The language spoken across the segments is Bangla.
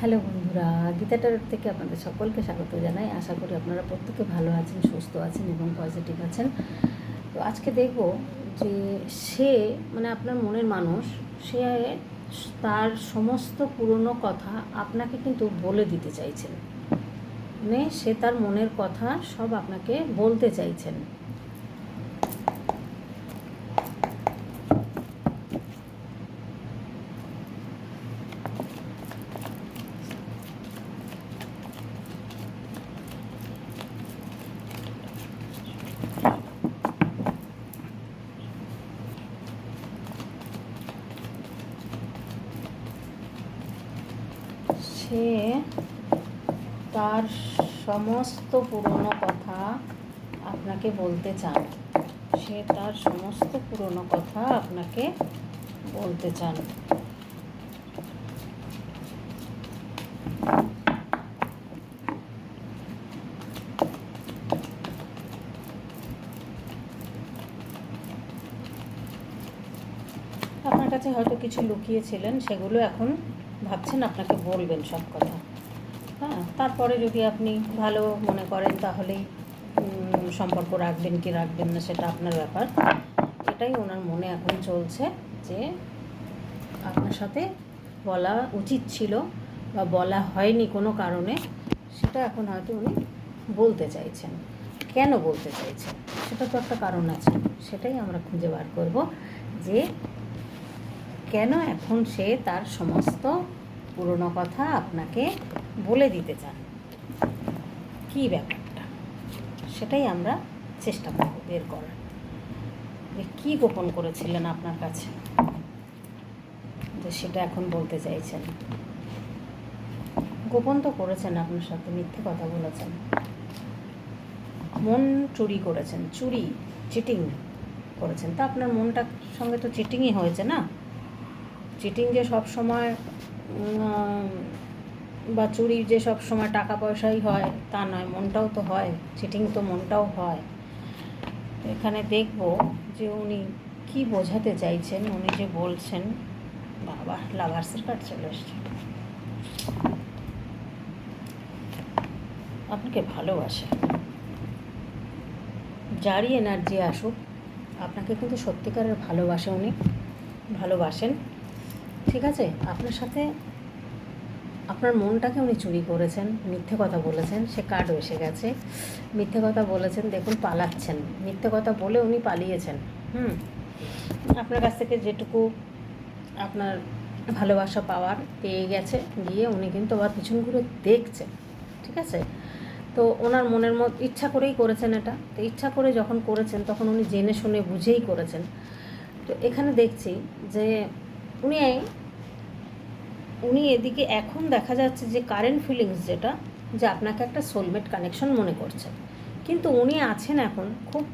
হ্যালো বন্ধুরা গীতাটার থেকে আপনাদের সকলকে স্বাগত জানাই। আশা করি আপনারা প্রত্যেকে ভালো আছেন, সুস্থ আছেন এবং পজিটিভ আছেন। তো আজকে দেখব যে সে মানে আপনার মনের মানুষ, সে তার সমস্ত পুরনো কথা আপনাকে কিন্তু বলে দিতে চাইছেন। মানে সে তার মনের কথা সব আপনাকে বলতে চাইছেন সে তার সমস্ত পুরনো কথা আপনাকে বলতে চান। সে তার সমস্ত পুরনো কথা আপনাকে বলতে চান। আপনার কাছে হয়তো কিছু লুকিয়েছিলেন, সেগুলো এখন ভাবছেন, আপনাকে বলবেন সব কথা। হ্যাঁ তারপরে যদি আপনি ভালো মনে করেন তাহলেই সম্পর্ক রাখবেন কি রাখবেন না সেটা আপনার ব্যাপার। এটাই ওনার মনে এখন চলছে যে আপনার সাথে বলা উচিত ছিল বা বলা হয়নি কোনো কারণে, সেটা এখন হয়তো উনি বলতে চাইছেন। কেন বলতে চাইছেন? সেটা তো একটা কারণ আছে, সেটাই আমরা খুঁজে বার করব যে কেন এখন সে তার সমস্ত পুরনো কথা আপনাকে বলে দিতে চান। কী ব্যাপারটা? সেটাই আমরা চেষ্টা করব বের করার। যে কী গোপন করেছিলেন আপনার কাছে? যে সেটা এখন বলতে চাইছেন। গোপন তো করেছেন আপনার সাথে, মিথ্যে কথা বলেছেন। মন চুরি করেছেন, চুরি চিটিং করেছেন। তা আপনার মনটার সঙ্গে তো চিটিংই হয়েছে না? চিটিং যে সব সময় বা চুরি যে সব সময় টাকা পয়সাই হয়, তা নয়, মনটাও তো হয় চিটিং তো মনটাও হয়। এখানে দেখব যে উনি কি বোঝাতে চাইছেন, উনি যে বলছেন, বাবা, লাভার্সের কার্ড চলে এসছে। আপনাকে ভালোবাসে। যারই এনার্জি আসুক, আপনাকে কিন্তু সত্যিকারের ভালোবাসে উনি, ভালোবাসেন। ঠিক আছে? আপনার সাথে আপনার মনটাকে উনি চুরি করেছেন, মিথ্যে কথা বলেছেন, সে কার্ডও এসে গেছে। মিথ্যে কথা বলেছেন, দেখুন পালাচ্ছেন। মিথ্যে কথা বলে উনি পালিয়েছেন, হুম? আপনার কাছ থেকে যেটুকু আপনার ভালোবাসা পাওয়ার পেয়ে গেছে, গিয়ে উনি কিন্তু আবার পিছন ঘুরে দেখছেন, ঠিক আছে? তো ওনার মনের মধ্যে ইচ্ছা করেই করেছেন এটা। তো ইচ্ছা করে যখন করেছেন, তখন উনি জেনে শুনে বুঝেই করেছেন। তো এখানে দেখছি যে উনি উনি এদিকে এখন দেখা যাচ্ছে যে কারেন্ট ফিলিংস যেটা, যে আপনাকে একটা সোলমেট কানেকশন মনে করছে। কিন্তু উনি আছেন এখন খুব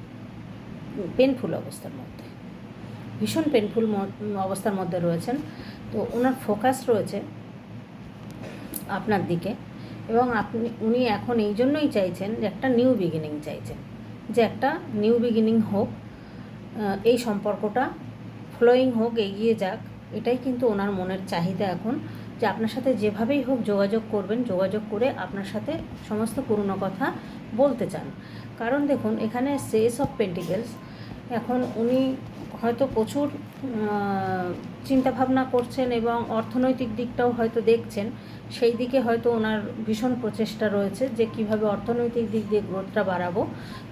পেনফুল অবস্থার মধ্যে। ভীষণ পেনফুল অবস্থার মধ্যে রয়েছেন। তো ওনার ফোকাস রয়েছে আপনার দিকে এবং আপনি, উনি এখন এই জন্যই চাইছেন যে একটা নিউ বিগিনিং চাইছেন। যে একটা নিউ বিগিনিং হোক এই সম্পর্কটা ফ্লোয়িং হোক, এগিয়ে যাক। এটাই কিন্তু ওনার মনের চাহিদা এখন, যে আপনার সাথে যেভাবেই হোক যোগাযোগ করবেন, যোগাযোগ করে আপনার সাথে সমস্ত পুরনো কথা বলতে চান। কারণ দেখুন, এখানে সেস অফ পেন্টিকেলস এখন উনি হয়তো প্রচুর চিন্তাভাবনা করছেন এবং অর্থনৈতিক দিকটাও হয়তো দেখছেন। সেই দিকে হয়তো ওনার ভীষণ প্রচেষ্টা রয়েছে যে কীভাবে অর্থনৈতিক দিক দিয়ে গ্রোথটা বাড়াবো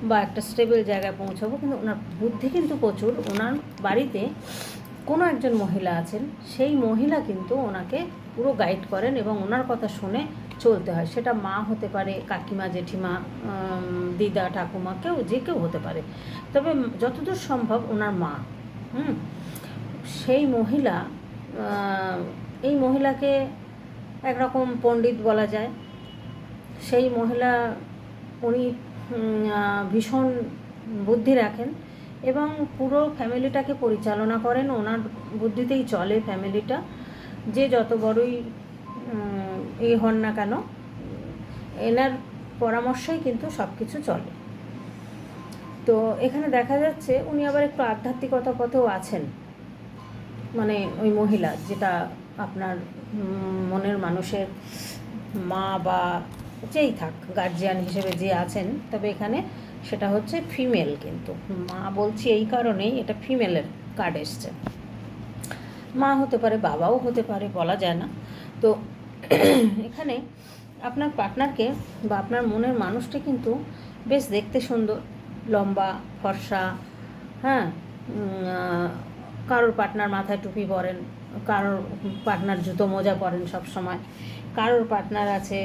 বা একটা স্টেবল জায়গায় পৌঁছাবো। কিন্তু ওনার বুদ্ধি কিন্তু প্রচুর। ওনার বাড়িতে কোনো একজন মহিলা আছেন, সেই মহিলা কিন্তু ওনাকে পুরো গাইড করেন এবং ওনার কথা শুনে চলতে হয়। সেটা মা হতে পারে, কাকিমা, জেঠিমা দিদা, ঠাকুমা, কেউ যে কেউ হতে পারে। তবে যতদূর সম্ভব ওনার মা, হুম? সেই মহিলা এই মহিলাকে একরকম পণ্ডিত বলা যায়। সেই মহিলা উনি ভীষণ বুদ্ধি রাখেন। এবং পুরো ফ্যামিলিটাকে পরিচালনা করেন। ওনার বুদ্ধিতেই চলে ফ্যামিলিটা। যে যত বড়ই এ হন না কেন, এনার পরামর্শেই কিন্তু সব কিছু চলে। তো এখানে দেখা যাচ্ছে উনি আবার একটু আধ্যাত্মিকতা পথেও আছেন। মানে ওই মহিলা যেটা আপনার মনের মানুষের মা বা যেই থাক গার্জিয়ান হিসেবে যে আছেন, তবে এখানে সেটা হচ্ছে ফিমেল কিন্তু। মা বলছি এই কারণেই এটা ফিমেলের কার্ড এসছে। মা হতে পারে বাবাও হতে পারে বলা যায় না। তো এখানে আপনার পার্টনারকে বা আপনার মনের মানুষটা কিন্তু বেশ দেখতে সুন্দর। লম্বা ফর্সা হ্যাঁ কারোর পার্টনার মাথায় টুপি পরেন কারোর পার্টনার জুতো মোজা পরেন সব সময় কারোর পার্টনার আছে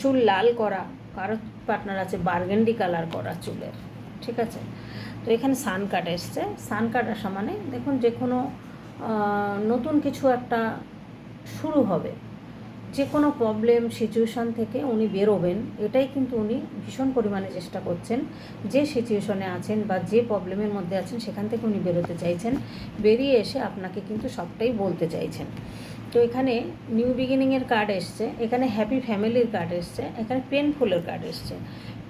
চুল লাল করা কারোর পার্টনার আছে, বার্গেন্ডি কালার করা চুলের, ঠিক আছে? তো এখানে সান কাট এসছে। সান কাট আসা মানে দেখুন যে কোনো নতুন কিছু একটা শুরু হবে। যে কোনো প্রবলেম সিচুয়েশান থেকে উনি বেরোবেন, এটাই কিন্তু উনি ভীষণ পরিমাণে চেষ্টা করছেন। যে সিচুয়েশনে আছেন বা যে প্রবলেমের মধ্যে আছেন, সেখান থেকে উনি বেরোতে চাইছেন। বেরিয়ে এসে আপনাকে কিন্তু সবটাই বলতে চাইছেন। তো এখানে নিউ বিগিনিংয়ের কার্ড এসছে এখানে হ্যাপি ফ্যামিলির কার্ড এসছে এখানে পেনফুলের কার্ড এসছে।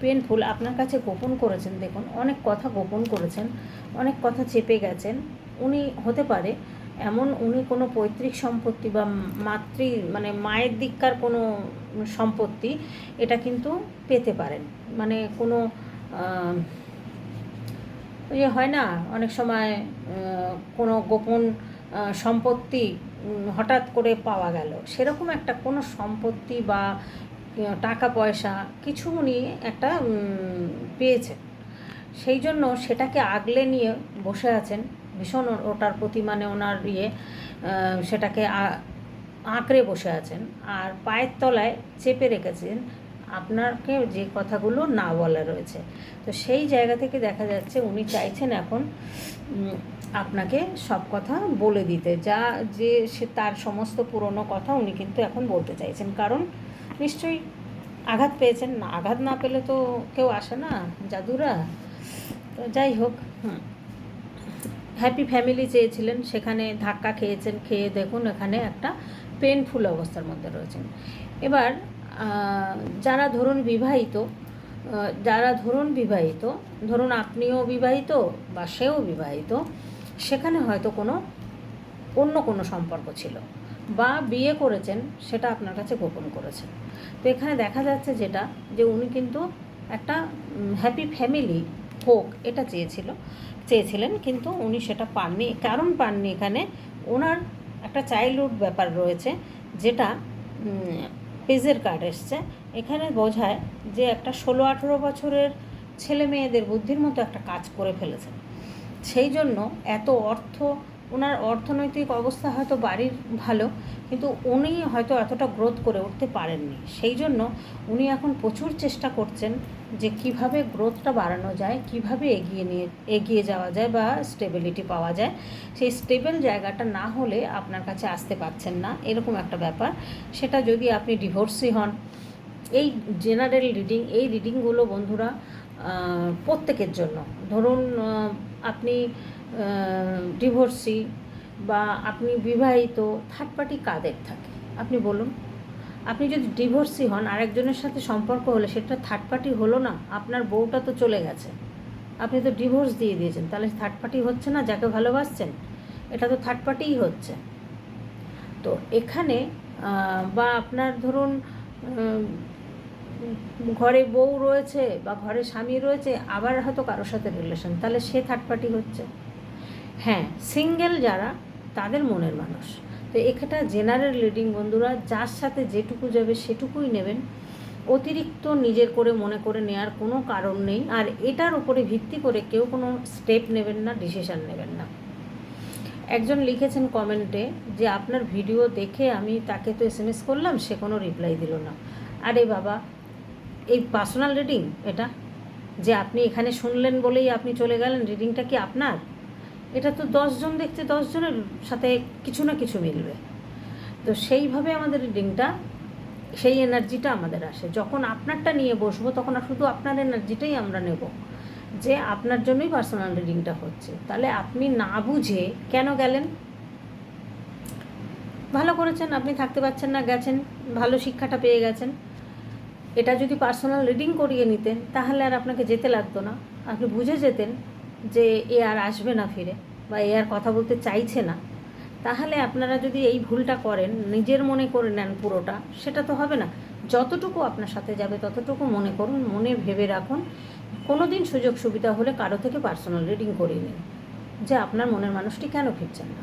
পেনফুল আপনার কাছে গোপন করেছেন দেখুন অনেক কথা গোপন করেছেন অনেক কথা চেপে গেছেন। উনি হতে পারে এমন উনি কোনো পৈতৃক সম্পত্তি বা মাতৃ মানে মায়ের দিককার কোনো সম্পত্তি এটা কিন্তু পেতে পারেন। মানে কোনো আহ, ওই যে হয় না অনেক সময় কোনো গোপন সম্পত্তি হঠাৎ করে পাওয়া গেল। সেরকম একটা কোনো সম্পত্তি বা টাকা পয়সা কিছু উনি একটা পেয়েছেন। সেই জন্য সেটাকে আগলে নিয়ে বসে আছেন। ভীষণ ওটার প্রতি মানে ওনার ইয়ে সেটাকে আঁকড়ে বসে আছেন। আর পায়ের তলায় চেপে রেখেছেন। আপনাকে যে কথাগুলো না বলা রয়েছে। তো সেই জায়গা থেকে দেখা যাচ্ছে উনি চাইছেন এখন আপনাকে সব কথা বলে দিতে। যা যে সে তার সমস্ত পুরনো কথা উনি কিন্তু এখন বলতে চাইছেন। কারণ নিশ্চয়ই আঘাত পেয়েছেন না। আঘাত না পেলে তো কেউ আসে না, জাদুরা। তো যাই হোক হ্যাপি ফ্যামিলি চেয়েছিলেন, সেখানে ধাক্কা খেয়েছেন, খেয়ে দেখুন এখানে একটা পেনফুল অবস্থার মধ্যে রয়েছেন। এবার যারা ধরুন বিবাহিত যারা ধরুন বিবাহিত, ধরুন আপনিও বিবাহিত বা সেও বিবাহিত সেখানে হয়তো কোনো অন্য কোনো সম্পর্ক ছিল বা বিয়ে করেছেন সেটা আপনার কাছে গোপন করেছেন। তো এখানে দেখা যাচ্ছে যেটা, যে উনি কিন্তু একটা হ্যাপি ফ্যামিলি হোক এটা চেয়েছিল, চেয়েছিলেন কিন্তু উনি সেটা পাননি, কারণ পাননি এখানে ওনার একটা চাইল্ডহুড ব্যাপার রয়েছে যেটা পেজের কার্ড এসছে। এখানে বোঝায় যে একটা ষোলো আঠেরো বছরের ছেলে মেয়েদের বুদ্ধির মতো একটা কাজ করে ফেলেছেন। সেই জন্য এত অর্থ, ওনার অর্থনৈতিক অবস্থা হয়তো বাড়ির ভালো, কিন্তু উনি হয়তো এতটা গ্রোথ করে উঠতে পারেননি। সেই জন্য উনি এখন প্রচুর চেষ্টা করছেন যে কীভাবে গ্রোথটা বাড়ানো যায়, কীভাবে এগিয়ে নিয়ে, এগিয়ে যাওয়া যায় বা স্টেবিলিটি পাওয়া যায়। সেই স্টেবল জায়গাটা না হলে আপনার কাছে আসতে পারছেন না, এরকম একটা ব্যাপার। সেটা যদি আপনি ডিভোর্সি হন, এই জেনারেল রিডিং এই রিডিংগুলো বন্ধুরা প্রত্যেকের জন্য। ধরুন আপনি ডিভোর্সি বা আপনি বিবাহিত থার্ড পার্টি কাদের থাকে? আপনি বলুন। আপনি যদি ডিভোর্সি হন, আরেকজনের সাথে সম্পর্ক হলে সেটা থার্ড পার্টি হলো না, আপনার বউটা তো চলে গেছে। আপনি তো ডিভোর্স দিয়ে দিয়েছেন, তাহলে থার্ড পার্টি হচ্ছে না যাকে ভালোবাসছেন? এটা তো থার্ড পার্টিই হচ্ছে। তো এখানে বা আপনার ধরুন ঘরে বউ রয়েছে বা ঘরে স্বামী রয়েছে, আবার হয়তো কারোর সাথে রিলেশন তাহলে সে থার্ড পার্টি হচ্ছে। হ্যাঁ সিঙ্গেল যারা, তাদের মনের মানুষ। তো এখানটা জেনারেল রিডিং বন্ধুরা, যার সাথে যেটুকু যাবে সেটুকুই নেবেন। অতিরিক্ত নিজের করে মনে করে নেওয়ার কোনো কারণ নেই। আর এটার উপরে ভিত্তি করে কেউ কোনো স্টেপ নেবেন না ডিসিশান নেবেন না। একজন লিখেছেন কমেন্টে যে, আপনার ভিডিও দেখে আমি তাকে তো এস করলাম, সে কোনো রিপ্লাই দিল না। আরে বাবা এই পার্সোনাল রিডিং এটা যে আপনি এখানে শুনলেন বলেই আপনি চলে গেলেন রিডিংটা কি আপনার? এটা তো দশজন দেখতে দশজনের সাথে কিছু না কিছু মিলবে। তো সেইভাবে আমাদের রিডিংটা সেই এনার্জিটা আমাদের আসে। যখন আপনারটা নিয়ে বসবো, তখন আর শুধু আপনার এনার্জিটাই আমরা নেব, যে আপনার জন্যই পার্সোনাল রিডিংটা হচ্ছে। তাহলে আপনি না বুঝে কেন গেলেন? ভালো করেছেন, আপনি থাকতে পারছেন না, গেছেন, ভালো শিক্ষাটা পেয়ে গেছেন। এটা যদি পার্সোনাল রিডিং করিয়ে নিতেন, তাহলে আর আপনাকে যেতে লাগতো না। আপনি বুঝে যেতেন যে এ আর আসবে না ফিরে বা এ আর কথা বলতে চাইছে না। তাহলে আপনারা যদি এই ভুলটা করেন, নিজের মনে করে নেন পুরোটা, সেটা তো হবে না। যতটুকু আপনার সাথে যাবে, ততটুকু মনে করুন, মনে ভেবে রাখুন। কোনো দিন সুযোগ সুবিধা হলে কারও থেকে পার্সোনাল রিডিং করিয়ে নিন, যে আপনার মনের মানুষটি কেন ফিরছেন না?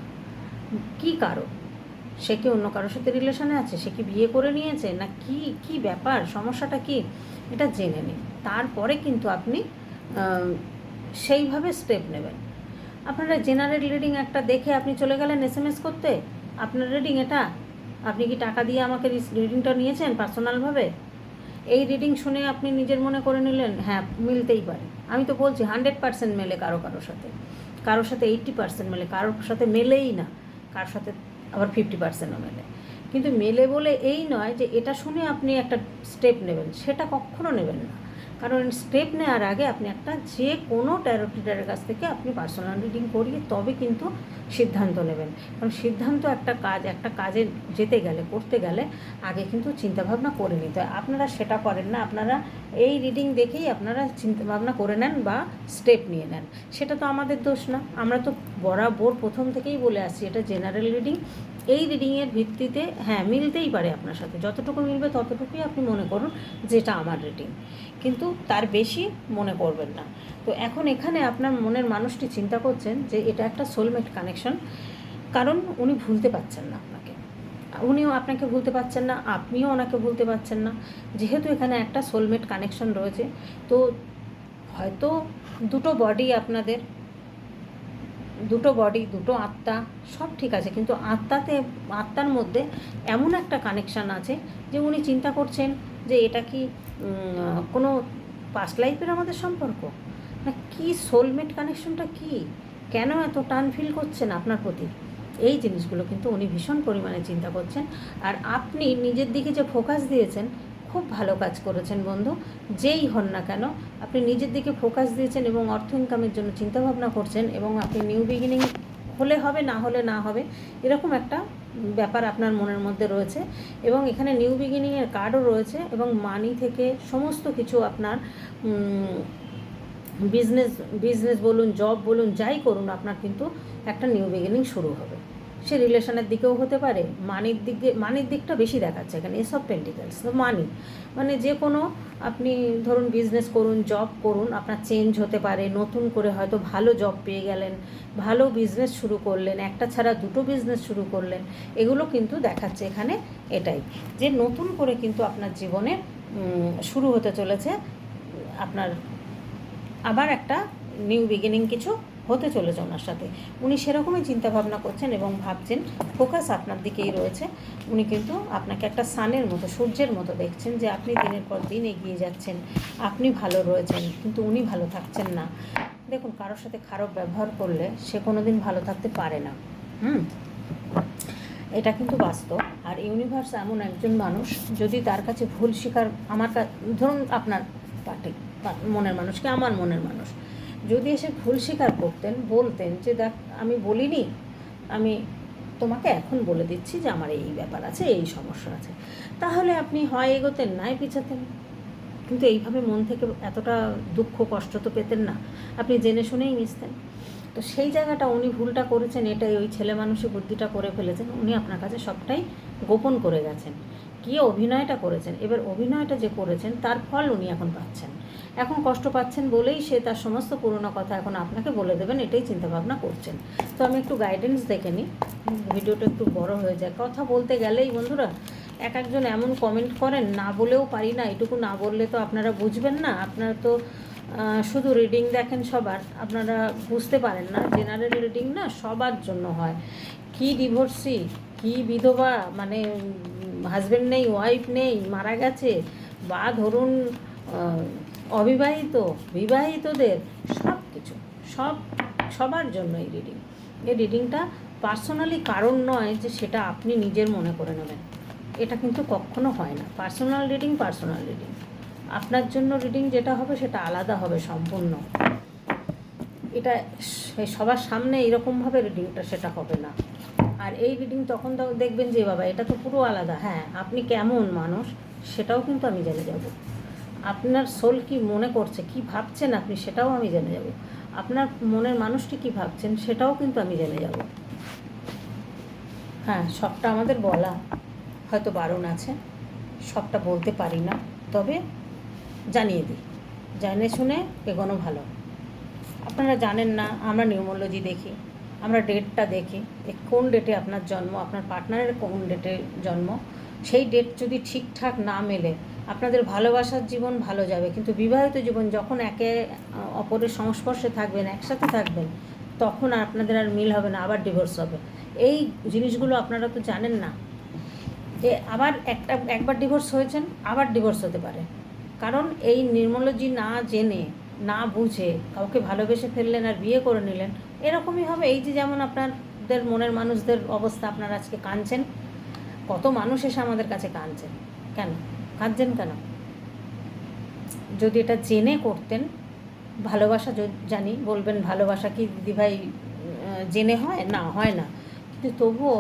কী কারণ? সে কি অন্য কারোর সাথে রিলেশনে আছে? সে কি বিয়ে করে নিয়েছে? না কি কি ব্যাপার? সমস্যাটা কি? এটা জেনে নিন। তারপরে কিন্তু আপনি সেইভাবে স্টেপ নেবেন। আপনারা জেনারেল রিডিং একটা দেখে আপনি চলে গেলেন এস করতে। আপনার রিডিং এটা? আপনি কি টাকা দিয়ে আমাকে রিডিংটা নিয়েছেন পার্সোনালভাবে এই রিডিং শুনে আপনি নিজের মনে করে নিলেন হ্যাঁ মিলতেই পারে। আমি তো বলছি হান্ড্রেড পার্সেন্ট মেলে কারও কারোর সাথে। কারোর সাথে এইট্টি পার্সেন্ট মেলে, কারোর সাথে মেলেই না। কারোর সাথে আবার ফিফটি পার্সেন্টও মেলে। কিন্তু মেলে বলে এই নয় যে এটা শুনে আপনি একটা স্টেপ নেবেন, সেটা কখনো নেবেন না। কারণ স্টেপ নেওয়ার আগে আপনি একটা যে কোনো ট্যারো টিচারের কাছ থেকে আপনি পার্সোনাল রিডিং করিয়ে তবে কিন্তু সিদ্ধান্ত নেবেন। কারণ সিদ্ধান্ত একটা কাজ, একটা কাজে যেতে গেলে, করতে গেলে আগে কিন্তু চিন্তাভাবনা করে নিতে হয়। আপনারা সেটা করেন না, আপনারা এই রিডিং দেখেই আপনারা চিন্তাভাবনা করে নেন বা স্টেপ নিয়ে নেন। সেটা তো আমাদের দোষ না। আমরা তো বরাবর প্রথম থেকেই বলে আসছি, এটা জেনারেল রিডিং এই রিডিংয়ের ভিত্তিতে হ্যাঁ মিলতেই পারে আপনার সাথে। যতটুকু মিলবে ততটুকুই আপনি মনে করুন যেটা আমার রিডিং কিন্তু তার বেশি মনে করবেন না। তো এখন এখানে আপনার মনের মানুষটি চিন্তা করছেন যে এটা একটা সোলমেট কানেকশন কারণ উনি ভুলতে পারছেন না আপনাকে। উনিও আপনাকে ভুলতে পারছেন না, আপনিও ওনাকে ভুলতে পারছেন না। যেহেতু এখানে একটা সোলমেট কানেকশন রয়েছে, তো হয়তো দুটো বডি আপনাদের দুটো বডি দুটো আত্মা, সব ঠিক আছে। কিন্তু আত্মাতে, আত্মার মধ্যে এমন একটা কানেকশান আছে যে উনি চিন্তা করছেন যে এটা কি কোনো পাস্ট লাইফের আমাদের সম্পর্ক? না, কি সোলমেট কানেকশনটা কি? কেন এত টান ফিল করছেন আপনার প্রতি? এই জিনিসগুলো কিন্তু উনি ভীষণ পরিমাণে চিন্তা করছেন। আর আপনি নিজের দিকে যে ফোকাস দিয়েছেন খুব ভালো কাজ করেছেন বন্ধু। যেই হন না কেন, আপনি নিজের দিকে ফোকাস দিয়েছেন এবং অর্থ ইনকামের জন্য চিন্তাভাবনা করছেন এবং আপনি নিউ বিগিনিং হলে হবে, না হলে না হবে, এরকম একটা ব্যাপার আপনার মনের মধ্যে রয়েছে। এবং এখানে নিউ বিগিনিংয়ের কার্ডও রয়েছে এবং মানি থেকে সমস্ত কিছু আপনার বিজনেস বিজনেস বলুন জব বলুন, যাই করুন, আপনার কিন্তু একটা নিউ বিগিনিং শুরু হবে। সে রিলেশনের দিকেও হতে পারে মানির দিকে মানির দিকটা বেশি দেখাচ্ছে এখানে এসব পেন্টিকেলস মানি মানে যে কোনো আপনি ধরুন বিজনেস করুন জব করুন, আপনার চেঞ্জ হতে পারে, নতুন করে হয়তো ভালো জব পেয়ে গেলেন, ভালো বিজনেস শুরু করলেন, একটা ছাড়া দুটো বিজনেস শুরু করলেন, এগুলো কিন্তু দেখাচ্ছে এখানে এটাই, যে নতুন করে কিন্তু আপনার জীবনে শুরু হতে চলেছে, আপনার আবার একটা নিউ বিগিনিং কিছু হতে চলেছে ওনার সাথে। উনি সেরকমই চিন্তাভাবনা করছেন এবং ভাবছেন, ফোকাস আপনার দিকেই রয়েছে। উনি কিন্তু আপনাকে একটা সানের মতো, সূর্যের মতো দেখছেন যে আপনি দিনের পর দিন এগিয়ে যাচ্ছেন। আপনি ভালো রয়েছেন, কিন্তু উনি ভালো থাকছেন না। দেখুন, কারোর সাথে খারাপ ব্যবহার করলে সে কোনো দিন ভালো থাকতে পারে না। হুম? এটা কিন্তু বাস্তব। আর ইউনিভার্স এমন একজন মানুষ, যদি তার কাছে ভুল স্বীকার, আমার ধরুন আপনার পার্টি মনের মানুষকে আমার মনের মানুষ? যদি এসে ভুল স্বীকার করতেন, বলতেন যে, দেখ, আমি বলিনি, আমি তোমাকে এখন বলে দিচ্ছি যে, আমার এই ব্যাপার আছে, এই সমস্যা আছে। তাহলে আপনি হয় এগোতেন নাই পিছাতেন। কিন্তু এইভাবে মন থেকে এতটা দুঃখ, কষ্ট তো পেতেন না। আপনি জেনে শুনেই মিশতেন। তো সেই জায়গাটা উনি ভুলটা করেছেন, এটাই ওই ছেলে মানুষই বুদ্ধিটা করে ফেলেছেন, উনি আপনার কাছে সবটাই গোপন করে গেছেন। কি অভিনয়টা করেছেন? এবার অভিনয়টা যে করেছেন, তার ফল উনি এখন পাচ্ছেন। এখন কষ্ট পাচ্ছেন বলেই সে তার সমস্ত পুরনো কথা এখন আপনাকে বলে দেবেন, এটাই চিন্তাভাবনা করছেন। তো আমি একটু গাইডেন্স দেখে নিই। ভিডিওটা একটু বড় হয়ে যায়। কথা বলতে গেলেই বন্ধুরা, এক একজন এমন কমেন্ট করেন, না বলেও পারি না, এটুকু না বললে তো আপনারা বুঝবেন না। আপনারা তো শুধু রিডিং দেখেন সবার, আপনারা বুঝতে পারেন না। জেনারেল রিডিং না সবার জন্য হয়। কি ডিভোর্সি কি বিধবা মানে হাজব্যান্ড নেই ওয়াইফ নেই, মারা গেছে, বা ধরুন অবিবাহিত, বিবাহিতদের সব কিছু সব, সবার জন্য এই রিডিং এই রিডিংটা পার্সোনালি কারণ নয় যে সেটা আপনি নিজের মনে করে নেবেন। এটা কিন্তু কখনো হয় না। পার্সোনাল রিডিং পার্সোনাল রিডিং আপনার জন্য রিডিং যেটা হবে সেটা আলাদা হবে, সম্পূর্ণ। এটা সবার সামনে এরকমভাবে রিডিংটা সেটা হবে না। আর এই রিডিং তখন দেখবেন যে বাবা, এটা তো পুরো আলাদা। হ্যাঁ আপনি কেমন মানুষ, সেটাও কিন্তু আমি জেনে যাব। আপনার সোল কি মনে করছে, কি ভাবছেন আপনি সেটাও আমি জেনে যাব। আপনার মনের মানুষটি কি ভাবছেন সেটাও কিন্তু আমি জেনে যাব। হ্যাঁ সবটা আমাদের বলা। হয়তো বারণ আছে, সবটা বলতে পারি না, তবে জানিয়ে দিই। জেনে শুনে এগোনো ভালো। আপনারা জানেন না, আমরা নিউমোলজি দেখি, আমরা ডেটটা দেখি কোন ডেটে আপনার জন্ম, আপনার পার্টনারের কোন ডেটে জন্ম, সেই ডেট যদি ঠিকঠাক না মেলে আপনাদের ভালোবাসার জীবন ভালো যাবে। কিন্তু বিবাহিত জীবন যখন একে অপরের সংস্পর্শে থাকবেন, একসাথে থাকবেন, তখন আপনাদের আর মিল হবে না, আবার ডিভোর্স হবে। এই জিনিসগুলো আপনারা তো জানেন না। যে আবার একটা, একবার ডিভোর্স হয়েছেন, আবার ডিভোর্স হতে পারে। কারণ এই নির্মলজি না জেনে, না বুঝে, কাউকে ভালোবেসে ফেললেন আর বিয়ে করে নিলেন, এরকমই হবে। এই যে যেমন আপনাদের মনের মানুষদের অবস্থা, আপনারা আজকে কাঁদছেন, কত মানুষ এসে আমাদের কাছে কাঁদছেন, কেন? কাঁদছেন কেন? যদি এটা জেনে করতেন, ভালোবাসা জানি, বলবেন ভালোবাসা কি দিদিভাই জেনে হয়? না হয় না। কিন্তু তবুও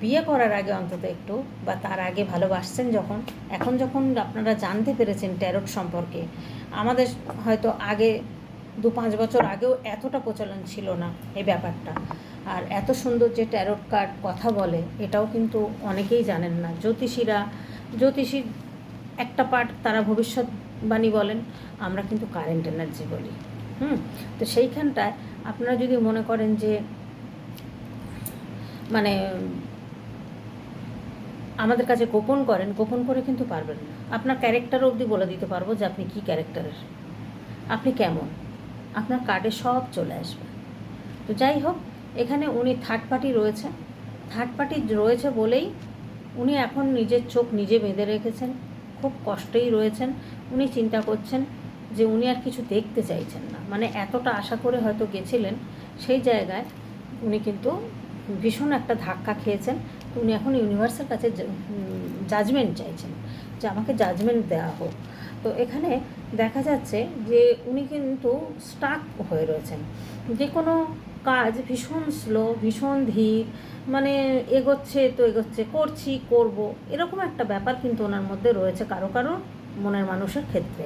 বিয়ে করার আগে অন্তত একটু বা তার আগে ভালোবাসছেন যখন, এখন যখন আপনারা জানতে পেরেছেন ট্যারোট সম্পর্কে, আমাদের হয়তো আগে দু পাঁচ বছর আগেও এতটা প্রচলন ছিল না এই ব্যাপারটা। আর এত সুন্দর যে ট্যারোট কার্ড কথা বলে, এটাও কিন্তু অনেকেই জানেন না। জ্যোতিষীরা, জ্যোতিষীর একটা পার্ট তারা ভবিষ্যৎবাণী বলেন, আমরা কিন্তু কারেন্ট এনার্জি বলি। হুম? তো সেইখানটায় আপনারা যদি মনে করেন যে মানে আমাদের কাছে গোপন করেন, গোপন করে কিন্তু পারবেন না। আপনার ক্যারেক্টার অবধি বলে দিতে পারব যে, আপনি কী ক্যারেক্টারের আপনি কেমন? আপনার কার্ডে সব চলে আসবে। তো যাই হোক, এখানে উনি থার্ড পার্টি রয়েছে। থার্ড পার্টি রয়েছে বলেই উনি এখন নিজের চোখ নিজে বেঁধে রেখেছেন। খুব কষ্টেই রয়েছেন। উনি চিন্তা করছেন যে উনি আর কিছু দেখতে চাইছেন না। মানে এতটা আশা করে হয়তো গেছিলেন, সেই জায়গায় উনি কিন্তু ভীষণ একটা ধাক্কা খেয়েছেন। উনি এখন ইউনিভার্সের কাছে জাজমেন্ট চাইছেন যে আমাকে জাজমেন্ট দেওয়া হোক। তো এখানে দেখা যাচ্ছে যে উনি কিন্তু স্টাক হয়ে রয়েছেন। যে কোনো কাজ ভীষণ স্লো ভীষণ ধীর মানে এগোচ্ছে তো এগোচ্ছে, করছি, করব। এরকম একটা ব্যাপার কিন্তু ওনার মধ্যে রয়েছে কারও কারও মনের মানুষের ক্ষেত্রে।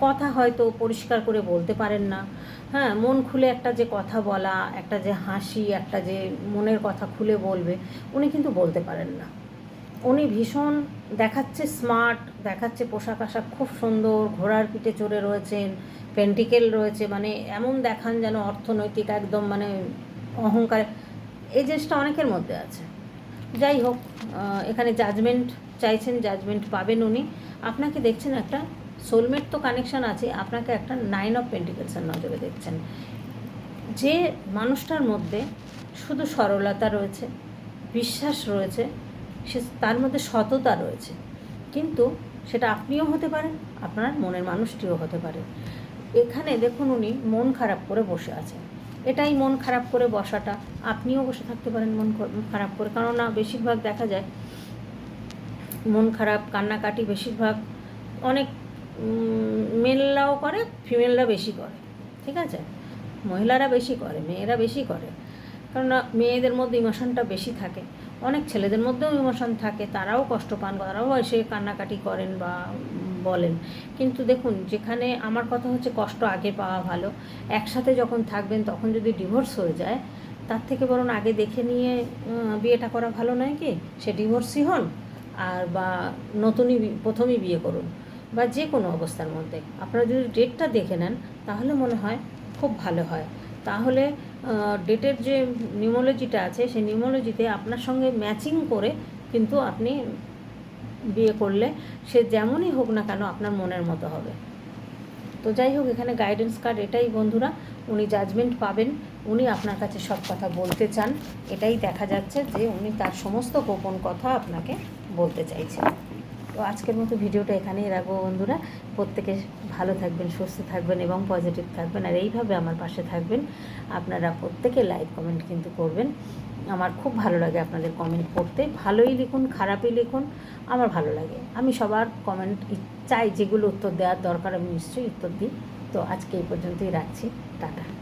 কথা হয়তো পরিষ্কার করে বলতে পারেন না। হ্যাঁ মন খুলে একটা যে কথা বলা, একটা যে হাসি, একটা যে মনের কথা খুলে বলবে, উনি কিন্তু বলতে পারেন না। উনি ভীষণ দেখাচ্ছে স্মার্ট দেখাচ্ছে পোশাক আশাক খুব সুন্দর, ঘোড়ার পিঠে চড়ে রয়েছেন পেন্টিকেল রয়েছে মানে এমন দেখান যেন অর্থনৈতিক একদম মানে অহংকার, এই জিনিসটা অনেকের মধ্যে আছে। যাই হোক এখানে জাজমেন্ট চাইছেন জাজমেন্ট পাবেন উনি। আপনাকে দেখছেন একটা সোলমেট তো কানেকশন আছে, আপনাকে একটা নাইন অফ পেন্টিকেলসের নজরে দেখছেন। যে মানুষটার মধ্যে শুধু সরলতা রয়েছে, বিশ্বাস রয়েছে, সে তার মধ্যে সততা রয়েছে, কিন্তু সেটা আপনিও হতে পারেন, আপনার মনের মানুষটিও হতে পারে। এখানে দেখুন উনি মন খারাপ করে বসে আছেন। এটাই মন খারাপ করে বসাটা। আপনিও বসে থাকতে পারেন মন খারাপ করে। কারণ না বেশিরভাগ দেখা যায় মন খারাপ, কান্নাকাটি বেশিরভাগ অনেক মেলরাও করে, ফিমেলরা বেশি করে। ঠিক আছে? মহিলারা বেশি করে, মেয়েরা বেশি করে। কারণ মেয়েদের মধ্যে ইমোশনটা বেশি থাকে। অনেক ছেলেদের মধ্যেও ইমোশন থাকে। তারাও কষ্ট পান, তারাও এসে কান্নাকাটি করেন বা বলেন। কিন্তু দেখুন, যেখানে আমার কথা হচ্ছে কষ্ট আগে পাওয়া ভালো, একসাথে যখন থাকবেন তখন যদি ডিভোর্স হয়ে যায়, তার থেকে বরং আগে দেখে নিয়ে বিয়েটা করা ভালো নয় কি? সে ডিভোর্সই হন আর বা নতুনই প্রথমই বিয়ে করুন বা যে কোনো অবস্থার মধ্যে। আপনারা যদি ডেটটা দেখে নেন, তাহলে মনে হয় খুব ভালো হয়। তাহলে ডেটের যে নিউমোলজিটা আছে, সেই নিউমোলজিতে আপনার সঙ্গে ম্যাচিং করে কিন্তু আপনি বিয়ে করলে সে যেমনই হোক না কেন আপনার মনের মতো হবে। তো যাই হোক, এখানে গাইডেন্স কার্ড এটাই বন্ধুরা, উনি জাজমেন্ট পাবেন, উনি আপনার কাছে সব কথা বলতে চান, এটাই দেখা যাচ্ছে যে উনি তার সমস্ত গোপন কথা আপনাকে বলতে চাইছেন। তো আজকের মতো ভিডিওটা এখানেই রাখব বন্ধুরা। প্রত্যেকে ভালো থাকবেন, সুস্থ থাকবেন এবং পজিটিভ থাকবেন। আর এইভাবে আমার পাশে থাকবেন। আপনারা প্রত্যেকে লাইক কমেন্ট কিন্তু করবেন। আমার খুব ভালো লাগে আপনাদের কমেন্ট পড়তে। ভালোই লিখুন, খারাপই লিখুন, আমার ভালো লাগে। আমি সবার কমেন্ট চাই যেগুলো উত্তর দেওয়ার দরকার, আমি নিশ্চয়ই উত্তর দিই। তো আজকে এই পর্যন্তই রাখছি। টাটা।